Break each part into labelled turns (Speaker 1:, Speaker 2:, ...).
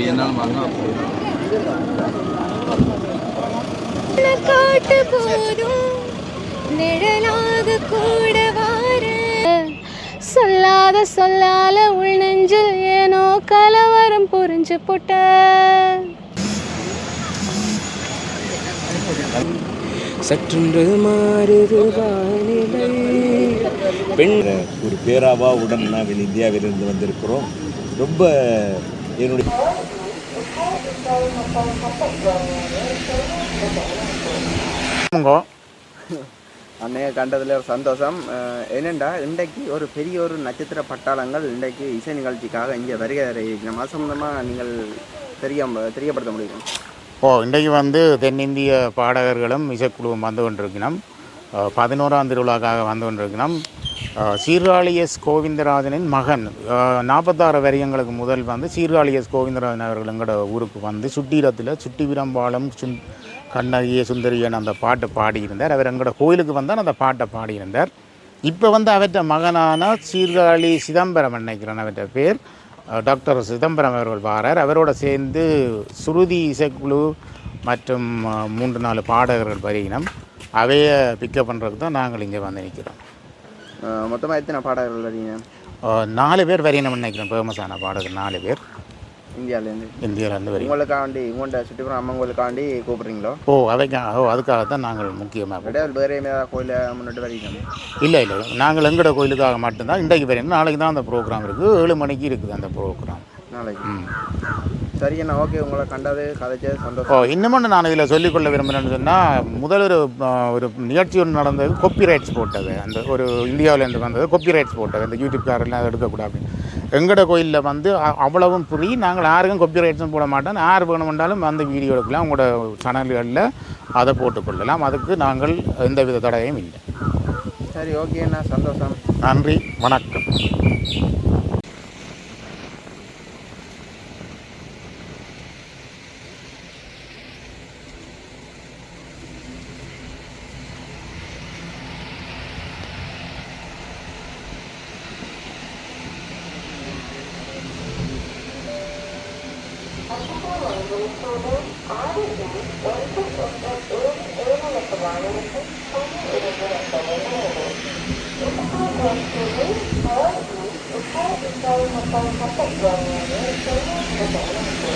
Speaker 1: எப்படி இருந்தாலும் வாங்க
Speaker 2: காட்டு போதும். நிழலாக கூட வார. சொல்லாத சொல்லால உள் நெஞ்சில் ஏனோ கலவரம் புரிஞ்சு புட்ட.
Speaker 3: சற்றொன்று மாறுது வானிலை. பெண்
Speaker 4: ஒரு பேராவாவுடன் நாங்கள் இந்தியாவிலிருந்து வந்திருக்கிறோம். ரொம்ப என்னுடைய
Speaker 5: அன்னைய கண்டதில் ஒரு சந்தோஷம். என்னண்டா இன்றைக்கு ஒரு பெரிய ஒரு நட்சத்திர பட்டாளங்கள் இன்றைக்கு இசை நிகழ்ச்சிக்காக இங்கே வருகை இருக்கிறோம் அது சம்பந்தமாக நீங்கள் தெரிய தெரியப்படுத்த முடியும்?
Speaker 6: ஓ இன்றைக்கு வந்து தென்னிந்திய பாடகர்களும் இசைக்குழுவும் வந்து கொண்டிருக்கணும் அஹ், பதினோராம் திருவிழாக்காக வந்து கொண்டிருக்கணும் சீர்காழி எஸ் கோவிந்தராஜனின் மகன். நாற்பத்தாறு வரியங்களுக்கு முதல் வந்து சீர்காழி எஸ் கோவிந்தராஜன் அவர்கள் எங்களோட ஊருக்கு வந்து சுட்டீரத்தில் சுட்டி விரம்பாலம் சுன் கண்ணகிய சுந்தரியன் அந்த பாட்டை பாடியிருந்தார். அவர் எங்களோட கோயிலுக்கு வந்தால் அந்த பாட்டை பாடியிருந்தார். இப்போ வந்து அவற்ற மகனான சீர்காழி சிதம்பரம் நினைக்கிறேன் அவற்ற பேர். டாக்டர் சிதம்பரம் அவர்கள் வாரார். அவரோட சேர்ந்து சுருதி இசைக்குழு மற்றும் மூன்று நாலு பாடகர்கள் வருகினம் அவையை பிக்கப் பண்ணுறதுக்கு தான் நாங்கள் இங்கே வந்து நிற்கிறோம்
Speaker 5: மொத்தமாக எத்தனை பாடகர்கள் வரீங்க?
Speaker 6: நாலு பேர் வரையணும்னு நினைக்கிறேன். ஃபேமஸான பாடகர் நாலு பேர்.
Speaker 5: இந்தியாவிலேருந்து?
Speaker 6: இந்தியாவிலேருந்து வரையும்
Speaker 5: உங்களுக்காண்டி உங்கள்கிட்ட சுற்றுப்புறம் அம்மங்களுக்காண்டி கூப்பிட்றீங்களோ?
Speaker 6: ஓ அவைக்காக ஓ அதுக்காக தான் நாங்கள் முக்கியமாக
Speaker 5: வேறு ஏதாவது கோயிலை முன்னிட்டு வரீங்க
Speaker 6: இல்லை இல்லை நாங்கள் எங்களோட கோயிலுக்காக மட்டும்தான். இன்றைக்கு வரையும் நாளைக்கு தான் அந்த ப்ரோக்ராம் இருக்குது ஏழு மணிக்கு இருக்குது அந்த ப்ரோக்ராம்
Speaker 5: நாளைக்கு.
Speaker 6: ம்.
Speaker 5: சரி அண்ணா ஓகே உங்களை கண்டது கதைச்சது
Speaker 6: ஓ
Speaker 5: சந்தோஷம்
Speaker 6: இன்னும் நான் இதில் சொல்லிக்கொள்ள விரும்புகிறேன்னு சொன்னால் முதல் ஒரு ஒரு நிகழ்ச்சி ஒன்று நடந்தது கொப்பி ரைட்ஸ் போட்டது. அந்த ஒரு இந்தியாவிலேருந்து வந்தது கொப்பி ரைட்ஸ் போட்டது. இந்த யூடியூப்காரெல்லாம் எடுக்கக்கூடாது எங்களோட கோயிலில் வந்து அவ்வளவும் ஃப்ரீ நாங்கள் யாருக்கும் கொப்பி ரைட்ஸும் போட மாட்டோம். யார் வேணுமென்றாலும் அந்த வீடியோ எடுக்கலாம். உங்களோட சேனல்களில் அதை போட்டுக்கொள்ளலாம். அதுக்கு நாங்கள் எந்தவித தடையும் இல்லை.
Speaker 5: சரி ஓகே அண்ணா சந்தோஷம்.
Speaker 6: நன்றி வணக்கம்.
Speaker 7: ஏற்றோடு ஆதியில் ஒன்று கொண்ட ஏழு ஏழுக்கு வாயிலுக்கு துணி இருந்து வந்தது உட்கார்ந்து மோதி உட்கார்ந்து மக்கள் மக்கள் வாங்கியது தெரிவித்து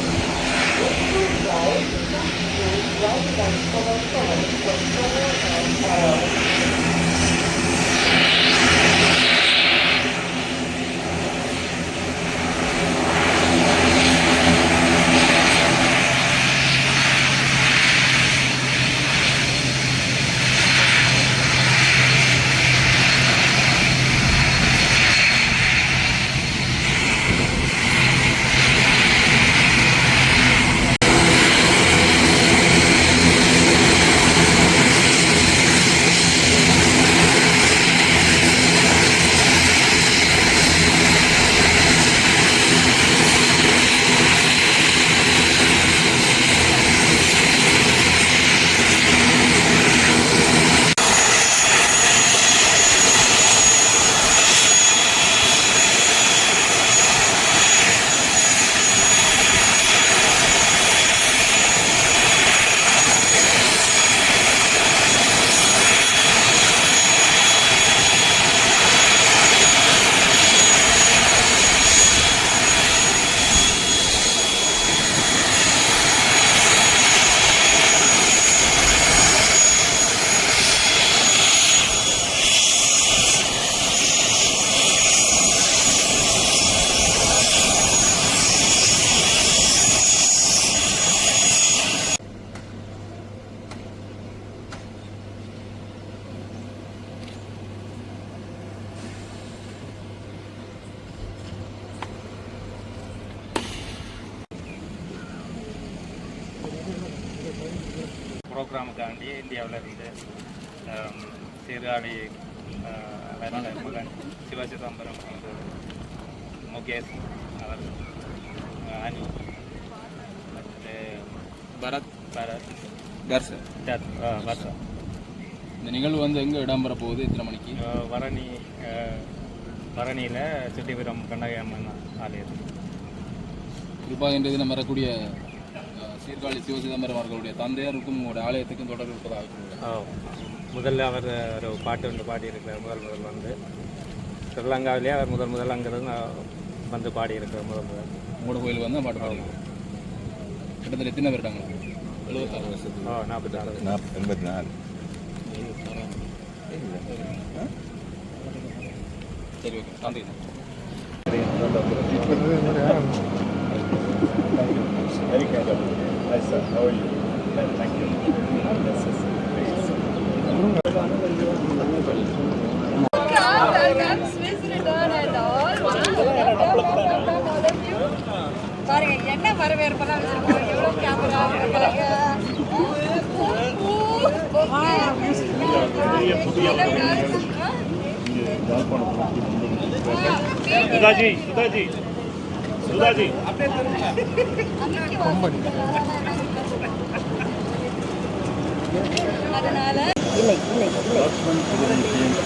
Speaker 7: ப்ரோக்ராமுக்காண்டி இந்தியாவில் இருந்து சீர்காழி மகன் சிவ சிதம்பரம் வந்து முகேஷ் அவர் அனி மற்ற
Speaker 1: பரத்
Speaker 7: பரத் ஆ, வர்ஷா
Speaker 1: இந்த நிகழ்வு வந்து எங்கே இடம்பெற போகுது? எத்தனை மணிக்கு?
Speaker 7: ஆ, வரணி ஆ, பரணியில் சிட்டிபுரம் கண்ணகி அம்மன் ஆலயத்தில்
Speaker 1: குறிப்பாக இன்றைய தினம் வரக்கூடிய சீர்காழி சிவ சிதம்பரம் அவர்களுடைய தந்தையாருக்கும் உங்களுடைய ஆலயத்துக்கும் தொடர்பு இருப்பதாக
Speaker 7: முதல்ல அவர் ஒரு பாட்டு ஒன்று பாடியிருக்கிறார். முதல் முதல் வந்து ஸ்ரீலங்காவிலே அவர் முதல் முதல் அங்கிருந்து வந்து பாடியிருக்கிறார் முதல் முதல்.
Speaker 1: உங்களோட கோயில் வந்து பாட்டு பாடுங்க கிட்டத்தட்ட எத்தனை வருடங்களா எழுபத்தாறு வருஷத்துக்கு.
Speaker 7: ஓ நாற்பத்தி ஆறு
Speaker 4: நாற்பத்தி எண்பத்தி நாலு
Speaker 1: சரி ஓகே. நன்றி.
Speaker 4: of you. Hi sir, how are you? Thank you. Yes, yes, yes.
Speaker 2: பாருங்க என்ன வரவேற்பெல்லாம் வச்சிருக்கோம் எவ்வளவு கேமரா
Speaker 7: சுதாஜி சுதாஜி சுதாஜி
Speaker 2: அதனால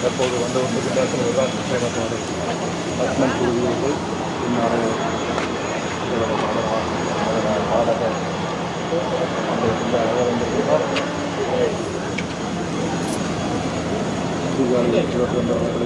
Speaker 8: தற்போது வந்து கொண்டிருக்கிறார்கள் இதுதான் சேலத்தோடு லக்ஷ்மண் மகனாக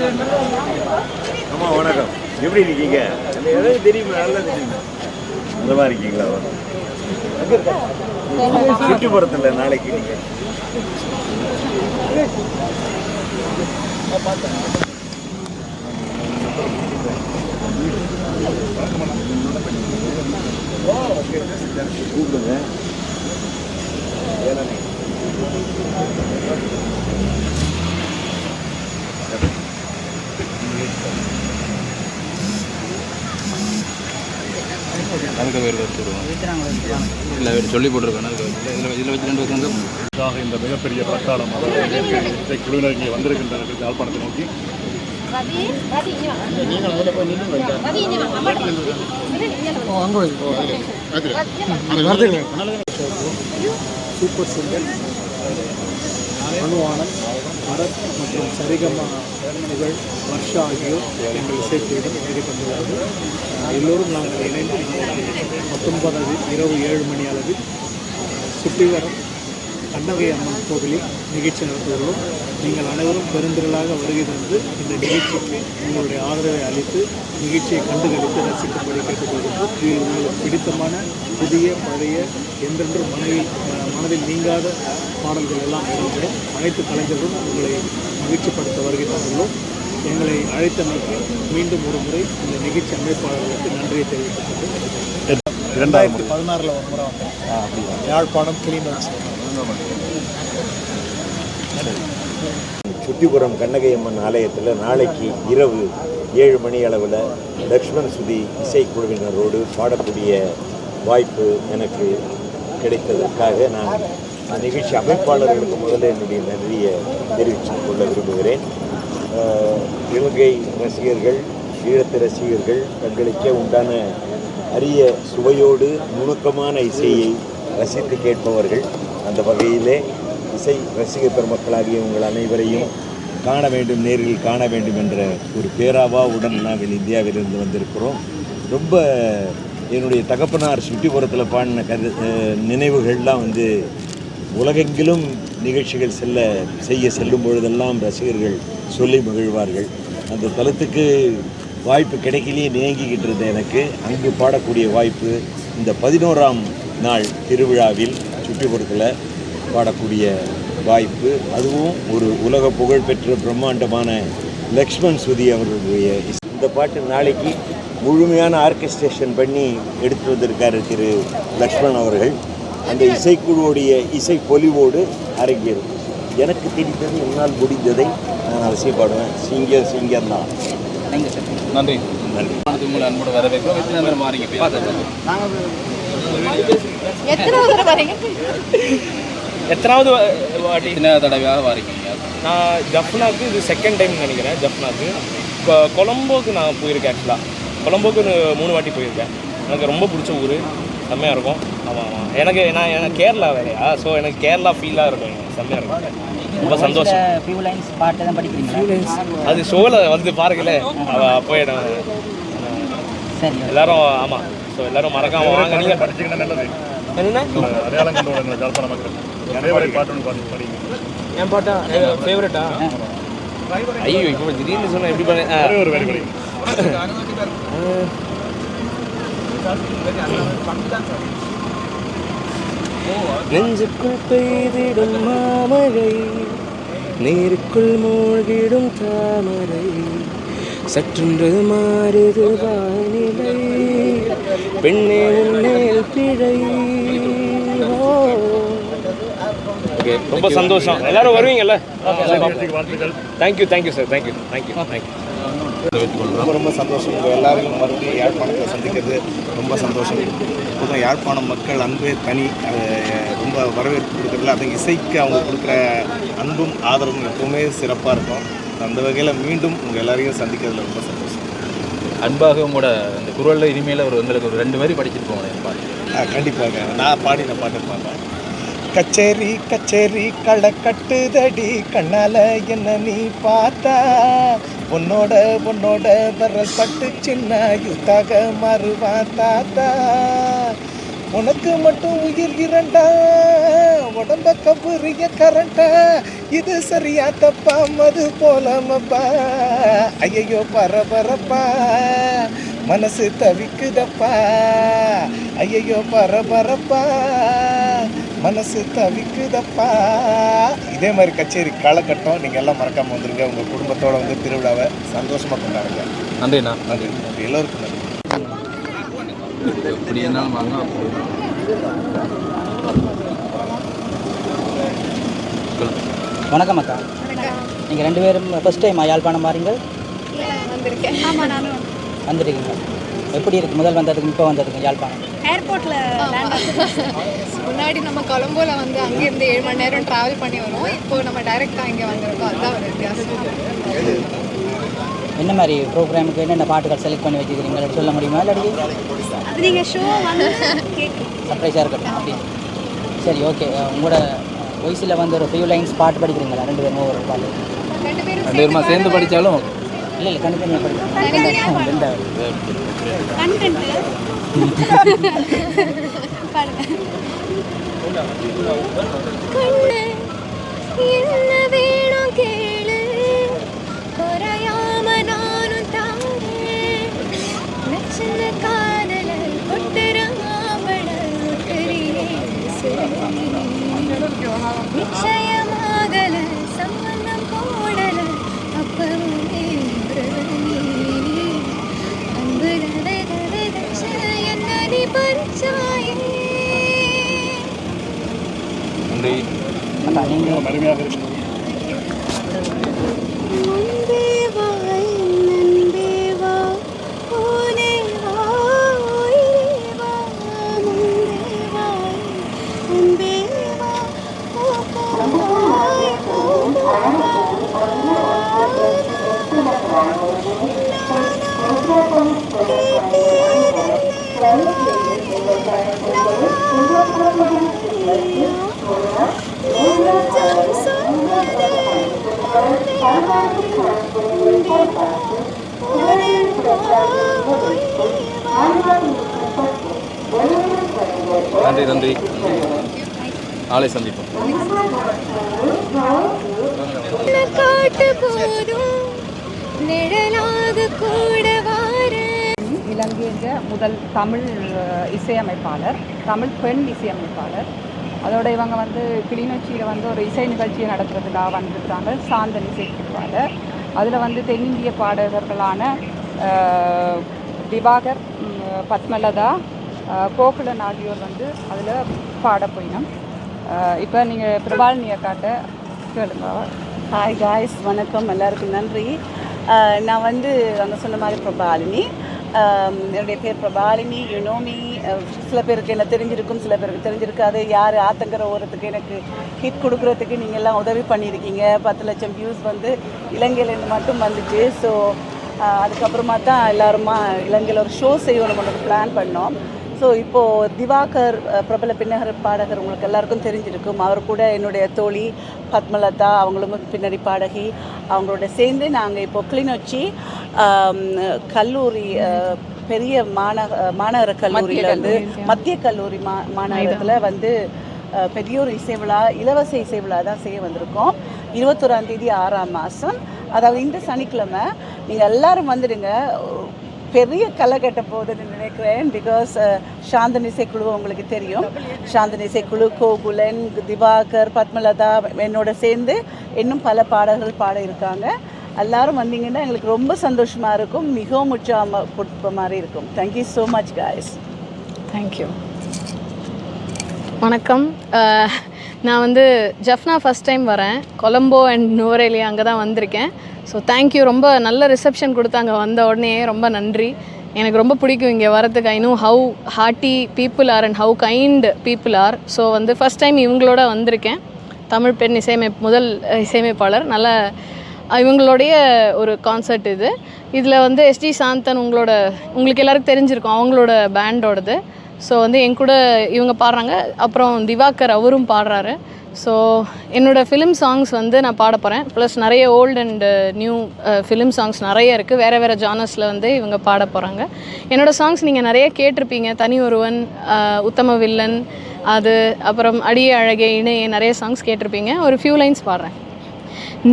Speaker 4: அம்மா வணக்கம். எப்படி இருக்கீங்க? அந்த இடம் தெரியுமா நல்லா தெரியுமா. அந்த மாதிரி இருக்கீங்களா? சுற்றுப்புறத்தில் நாளைக்கு நீங்க. கூப்பிடுங்க
Speaker 1: அதுக்கு வேறு இல்லை வேறு சொல்லி போட்டிருக்கேன். இதில் இதில் வச்சு ரெண்டு வந்து
Speaker 8: இதற்காக இந்த மிகப்பெரிய பட்டாளம் இசை குழுவினர் இங்கே வந்திருக்கின்றனர் யாழ்ப்பாணத்தை நோக்கி.
Speaker 9: Super singer. அனுவானன் அரத் மற்றும் சரிகமா புகழ் வர்ஷா ஆகியோர் எங்கள் இசைக்குழுவிடம் வருகை கொண்டுள்ளது எல்லோரும் நாங்கள் இணைந்து பத்தொன்பதாவது இரவு ஏழு மணி அளவில் சுற்றிவரம் கண்ணகை அம்மன் கோவிலில் நிகழ்ச்சி நடத்தியுள்ளோம் நீங்கள் அனைவரும் பெருந்திரளாக வருகை தந்து இந்த நிகழ்ச்சிக்கு உங்களுடைய ஆதரவை அளித்து நிகழ்ச்சியை கண்டுகளித்து ரசிக்கும்படி கேட்டுக்கொள்கிறோம். இதில் உங்களுக்கு பிடித்தமான புதிய பழைய என்றென்றும் மனதில் மனதில் நீங்காத பாடல்கள் எல்லாம் இடம்பெறும் அனைத்து கலைஞர்களும் உங்களை மகிழ்ச்சிப்படுத்த வருகை தந்துள்ளோம். எங்களை அழைத்தமைக்கு மீண்டும் ஒரு முறை இந்த நிகழ்ச்சி அமைப்பாளர்களுக்கு நன்றியை தெரிவித்துக் கொண்டு
Speaker 8: இரண்டாயிரத்தி
Speaker 9: பதினாறில் ஒரு முறை வந்தேன். யாழ்ப்பாணம் கிளிநொச்சி.
Speaker 4: சுட்டிபுரம் கண்ணகையம்மன் ஆலயத்தில் நாளைக்கு இரவு ஏழு மணி அளவில் லக்ஷ்மண் சுதி இசைக்குழுவினரோடு பாடக்கூடிய வாய்ப்பு எனக்கு கிடைத்ததற்காக நான் நிகழ்ச்சி அமைப்பாளர்களுக்கு முதல்ல என்னுடைய நன்றியை தெரிவித்துக் கொள்ள விரும்புகிறேன். இலங்கை ரசிகர்கள் ஈழத்து ரசிகர்கள் தங்களுக்கே உண்டான அரிய சுவையோடு நுணுக்கமான இசையை ரசித்து கேட்பவர்கள். அந்த வகையிலே இசை ரசிக பெருமக்களாகிய உங்கள் அனைவரையும் காண வேண்டும் நேரில் காண வேண்டும் என்ற ஒரு பேராவாவுடன் நாங்கள் இந்தியாவிலிருந்து வந்திருக்கிறோம். ரொம்ப என்னுடைய தகப்பனார் சுற்றிப்புறத்தில் பாடின கரு நினைவுகள்லாம் வந்து உலகெங்கிலும் நிகழ்ச்சிகள் செல்ல செய்ய செல்லும் பொழுதெல்லாம் ரசிகர்கள் சொல்லி மகிழ்வார்கள். அந்த தளத்துக்கு வாய்ப்பு கிடைக்கலையே நேங்கிக்கிட்டு இருந்த எனக்கு. அங்கு பாடக்கூடிய வாய்ப்பு இந்த பதினோராம் நாள் திருவிழாவில் சுற்றுப்புறத்தில் பாடக்கூடிய வாய்ப்பு. அதுவும் ஒரு உலக புகழ்பெற்ற பிரம்மாண்டமான லக்ஷ்மண் சுதி அவர்களுடைய இசை. இந்த பாட்டு நாளைக்கு முழுமையான ஆர்கெஸ்ட்ரேஷன் பண்ணி எடுத்துட்டு வந்திருக்காரு திரு லக்ஷ்மண் அவர்கள். அந்த இசைக்குழுவுடைய இசை பொலிவோடு அரங்கேறும். எனக்கு தெரிந்தது என்னால் முடிந்ததை நான் அவசியம் பாடுவேன். சிங்கர் சிங்கர் தான்.
Speaker 1: நன்றி.
Speaker 4: நன்றி.
Speaker 1: அன்போடு வரவேற்கிறோம். எத்தனை
Speaker 2: வரீங்க?
Speaker 1: எத்தனாவது வாட்டி? எத்தனை தடவையாக வாரிக்கீங்க
Speaker 3: நான் ஜஃப்னாக்கு இது செகண்ட் டைம் நினைக்கிறேன் ஜஃப்னாக்கு. இப்போ கொலம்போக்கு நான் போயிருக்கேன் ஆக்சுவலாக கொலம்போக்கு மூணு வாட்டி போயிருக்கேன். எனக்கு ரொம்ப பிடிச்ச ஊர். செம்மையாக இருக்கும். ஆமாம் ஆமாம் எனக்கு நான் எனக்கு கேரளா வேலையா ஸோ எனக்கு கேரளா ஃபீலாக இருக்கும். எனக்கு செம்மையாக இருக்கும். ரொம்ப சந்தோஷம்.
Speaker 10: ஃபியூ லைன்ஸ் பாட்டு தான் படிக்கிறீங்களா?
Speaker 3: அது ஷோவில் வந்து பாருங்களே அவள் அப்போ நான்
Speaker 10: சரி
Speaker 3: எல்லாரும் ஆமாம் ஸோ எல்லாரும் மறக்காம வாங்க. நீங்கள்
Speaker 8: படிச்சிங்கன்னா நல்லது
Speaker 3: என்ன
Speaker 8: அடையாளம் கண்டு வர ஜாழ்ப்பாண மக்கள் ஃபேவரட் பாட்டு ஒன்று பாட்டு படிங்க?
Speaker 3: என் பாட்டா? ஃபேவரட்டா ஐயோ இப்போ திடீர்னு சொன்னா எப்படி பண்ண.
Speaker 8: ஒரே வரி படிங்க
Speaker 3: நெஞ்சுக்குள் பெய்திடும் மாமழை நீருக்குள் மூழ்கிடும் தாமரை. சற்றென்று மாறுது வானிலை. பெண்ணே உன்னேல் பிழை. ஓகே ரொம்ப சந்தோஷம். எல்லாரும் வருவீங்கல்ல? Thank you thank you sir thank you thank you thank you
Speaker 11: ரொம்ப ரொம்ப சந்தோஷம். உங்கள் எல்லாரையும் மறுபடியும் யாழ்ப்பாணத்தில் சந்திக்கிறது ரொம்ப சந்தோஷம். பொதுவாக யாழ்ப்பாணம் மக்கள் அன்பே தனி ரொம்ப வரவேற்பு கொடுக்குறதுல அது இசைக்கு அவங்க கொடுக்குற அன்பும் ஆதரவும் எப்பவுமே சிறப்பாக இருக்கும். அந்த வகையில் மீண்டும் உங்கள் எல்லாரையும் சந்திக்கிறதுல ரொம்ப சந்தோஷம்.
Speaker 1: அன்பாக உங்களோட அந்த குரலில் இனிமேல் ஒரு உங்களுக்கு ஒரு ரெண்டு மாதிரி படிச்சுட்டு என் பாட்டு.
Speaker 11: ஆ, கண்டிப்பாக. நான் பாடின பாட்டு பாடுறேன். கச்சேரி கச்சேரி களை கட்டுதடி கண்ணால என்ன நீ பார்த்தா? உன்னோட உன்னோட விரல் பட்டு சின்ன யுத்தாக மாறுவா தாத்தா. உனக்கு மட்டும் உயிர் இரண்டா? உடம்ப கபுரிய கரண்டா? இது சரியா தப்பா? மது போலமப்பா ஐயையோ பரபரப்பா. மனசு தவிக்குதப்பா. ஐயையோ பரபரப்பா. மனசு தவிக்குதப்பா. இதே மாதிரி கச்சேரி காலகட்டம் நீங்கள் எல்லாம் மறக்காமல் வந்துருங்க. உங்கள் குடும்பத்தோட வந்து திருவிழாவை சந்தோஷமாக கொண்டாடுங்க.
Speaker 1: நன்றிண்ணா.
Speaker 11: நன்றி. நன்றி. எல்லோருக்கும் நன்றி.
Speaker 1: எப்படி இருந்தாலும் வாங்க
Speaker 10: வணக்கம் அக்கா. நீங்கள் ரெண்டு பேரும் ஃபர்ஸ்ட் டைம் யாழ்ப்பாணம் பாருங்கள்
Speaker 2: வந்திருக்கேன் ஆமா நானும்
Speaker 10: வந்துருக்கீங்க. எப்படி இருக்கு? முதல் வந்ததுக்கு இப்போ வந்ததுக்கு யாழ்ப்பாணம்?
Speaker 2: ஏர்போர்ட்ல முன்னாடி நம்ம கொலம்போல வந்து அங்கேருந்து ஏழு மணி நேரம் டிராவல் பண்ணி வரோம் இப்போ நம்ம டைரக்டா இங்க வந்திருக்கோம். அதுதான் ஒரு வித்தியாசம்.
Speaker 10: என்ன மாதிரி ப்ரோக்ராமுக்கு என்னென்ன பாட்டுகள் செலக்ட் பண்ணி வச்சுக்கிறீங்க சொல்ல முடியுமா இல்லாட்டி
Speaker 2: அது நீங்க ஷோ வந்து
Speaker 10: சர்ப்ரைஸாக இருக்கட்டும் அப்படி. சரி ஓகே உங்களோட வயசில் வந்து ஒரு ஃபியூ லைன்ஸ் பாட்டு படிக்கிறீங்களா? ரெண்டு பேரும் ஒவ்வொரு பாட்டு.
Speaker 2: ரெண்டு பேரும்
Speaker 1: சேர்ந்து படித்தாலும்
Speaker 10: இல்லை இல்லை தனித்தனியாக படிக்கிறேன் ரெண்டாவது
Speaker 2: கண்டென்ட் என்ன வேணும் கேளு.
Speaker 8: அருமையாக இருக்கு
Speaker 1: நன்றி நன்றி நாளை சந்திப்போம்.
Speaker 2: காட்டு போதும். நிழலாக கூட வார.
Speaker 12: இலங்கையின் முதல் தமிழ் இசையமைப்பாளர் தமிழ் பெண் இசையமைப்பாளர். அதோட இவங்க வந்து கிளிநொச்சியில் வந்து ஒரு இசை நிகழ்ச்சியை நடத்துறதுக்காக வந்திருக்காங்க. சாந்தன் இசைக்குழுவால் அதில் வந்து தென்னிந்திய பாடகர்களான திவாகர் பத்மலதா கோகுலன் ஆகியோர் வந்து அதில் பாட போயினோம். இப்போ நீங்கள் பிரபாலினி அக்காட்ட கேளுங்க.
Speaker 13: ஹாய் காய்ஸ் வணக்கம். எல்லாருக்கும் நன்றி. நான் வந்து அங்கே சொன்ன மாதிரி பிரபாலினி. என்னுடைய பேர் பிரபாலினி. யுனோமி சில பேருக்கு என்ன தெரிஞ்சிருக்கும் சில பேருக்கு தெரிஞ்சிருக்காது. யார் ஆத்தங்கிற ஓரத்துக்கு எனக்கு ஹிட் கொடுக்குறதுக்கு நீங்கள் எல்லாம் உதவி பண்ணியிருக்கீங்க. பத்து லட்சம் வியூஸ் வந்து இலங்கையிலேருந்து மட்டும் வந்துச்சு. ஸோ அதுக்கப்புறமா தான் எல்லாருமா இலங்கையில் ஒரு ஷோ செய்யணும் பிளான் பண்ணோம். ஸோ இப்போது திவாகர் பிரபல பின்னகர் பாடகர் உங்களுக்கு எல்லாருக்கும் தெரிஞ்சிருக்கும். அவர் கூட என்னுடைய தோழி பத்மலதா அவங்களும் பின்னணி பாடகி. அவங்களோட சேர்ந்து நாங்கள் இப்போ கிளிநொச்சி கல்லூரி பெரிய மாநக மாநகர கல்லூரியில் வந்து மத்திய கல்லூரி மா மாநகரத்தில் வந்து அஹ், பெரிய ஒரு இசை விழா இலவச இசை விழா தான் செய்ய வந்திருக்கோம். இருபத்தொராம் தேதி ஆறாம் மாதம் அதாவது இந்த சனிக்கிழமை நீங்கள் எல்லாரும் வந்துடுங்க. பெரிய களை கட்ட போகுதுன்னு நினைக்கிறேன். பிகாஸ் uh, சாந்தன் இசைக்குழு உங்களுக்கு தெரியும். சாந்தன் இசைக்குழு கோகுலன் திவாகர் பத்மலதா என்னோட சேர்ந்து இன்னும் பல பாடல்கள் பாட இருக்காங்க. எல்லாரும் வந்தீங்கன்னா எங்களுக்கு ரொம்ப சந்தோஷமாக இருக்கும். மிகவும் உற்சாகமாக கொடுத்த மாதிரி இருக்கும் thank you so much
Speaker 2: guys thank you வணக்கம். Uh, நான் வந்து ஜஃப்னா ஃபஸ்ட் டைம் வரேன். கொலம்போ அண்ட் நோரேலி அங்கே தான் வந்திருக்கேன். ஸோ தேங்க்யூ ரொம்ப நல்ல ரிசப்ஷன் கொடுத்தாங்க. வந்த உடனே ரொம்ப நன்றி. எனக்கு ரொம்ப பிடிக்கும் இங்கே வரதுக்கு I know how hearty people are and how kind people are so வந்து ஃபஸ்ட் டைம் இவங்களோட வந்திருக்கேன். தமிழ் பெண் இசையமை முதல் இசையமைப்பாளர். நல்ல இவங்களுடைய ஒரு கான்சர்ட் இது. இதில் வந்து எஸ்டி சாந்தன் உங்களோட உங்களுக்கு எல்லாருக்கும் தெரிஞ்சிருக்கும். அவங்களோட பேண்டோடது ஸோ வந்து என் கூட இவங்க பாடுறாங்க. அப்புறம் திவாகர் அவரும் பாடுறாரு. ஸோ என்னோடய ஃபிலிம் சாங்ஸ் வந்து நான் பாட போகிறேன் ப்ளஸ் நிறைய old and new film songs நிறைய இருக்குது வேறு வேறு ஜானர்ஸில் வந்து இவங்க பாட போகிறாங்க என்னோடய சாங்ஸ் நீங்கள் நிறைய கேட்டிருப்பீங்க. தனி ஒருவன் uh, உத்தம வில்லன் அது அப்புறம் அடிய அழகே இணையே நிறைய சாங்ஸ் கேட்டிருப்பீங்க. ஒரு ஃபியூ லைன்ஸ் பாடுறேன்.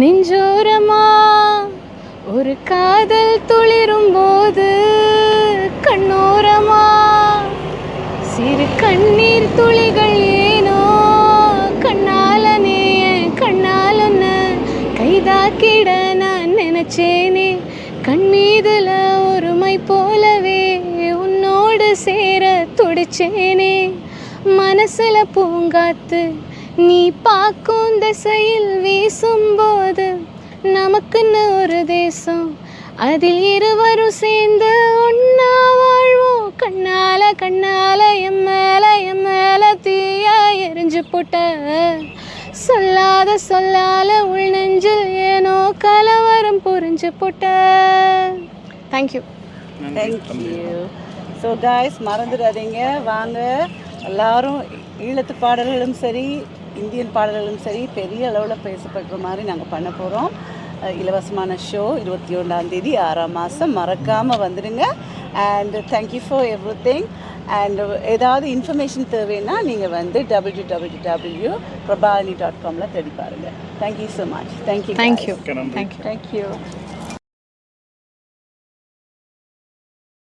Speaker 2: நெஞ்சோரமா ஒரு காதல் துளிரும் போது கண்ணோரமா சிறு கண்ணீர் துளிகள் ஏனோ கைதாக்கிட நான் நினைச்சேனே. கண்மீதுல ஒருமை போலவே உன்னோடு சேர துடிச்சேனே. மனசுல பூங்காத்து நீ பார்க்கும் திசையில் வீசும்போது நமக்குன்னு ஒரு தேசம். அதில் இருவரும் சேர்ந்து ஒன்னா வாழ்வோம். கண்ணால கண்ணால என் மேல என் மேல தீயா எரிஞ்சு போட்ட. சொல்லாத சொல்லால உள் நெஞ்சில் ஏனோ கலவரம் புரிஞ்சு போட்ட. தேங்க்யூ
Speaker 13: தேங்க்யூ ஸோ காய்ஸ் மறந்துடாதீங்க. வாங்க. எல்லாரும் ஈழத்து பாடல்களும் சரி இந்தியன் பாடல்களும் சரி பெரிய அளவில் பேசப்படுற மாதிரி நாங்கள் பண்ண போகிறோம் இலவசமான ஷோ இருபத்தி ஒன்றாம் தேதி ஆறாம் மாதம் மறக்காமல் வந்துடுங்க. And thank you for everything and ஏதாவது இன்ஃபர்மேஷன் தேவைன்னா நீங்கள் வந்து W W W Prabalini dot காமில் தேடி பாருங்கள் thank you so much
Speaker 9: thank you
Speaker 13: thank you thank you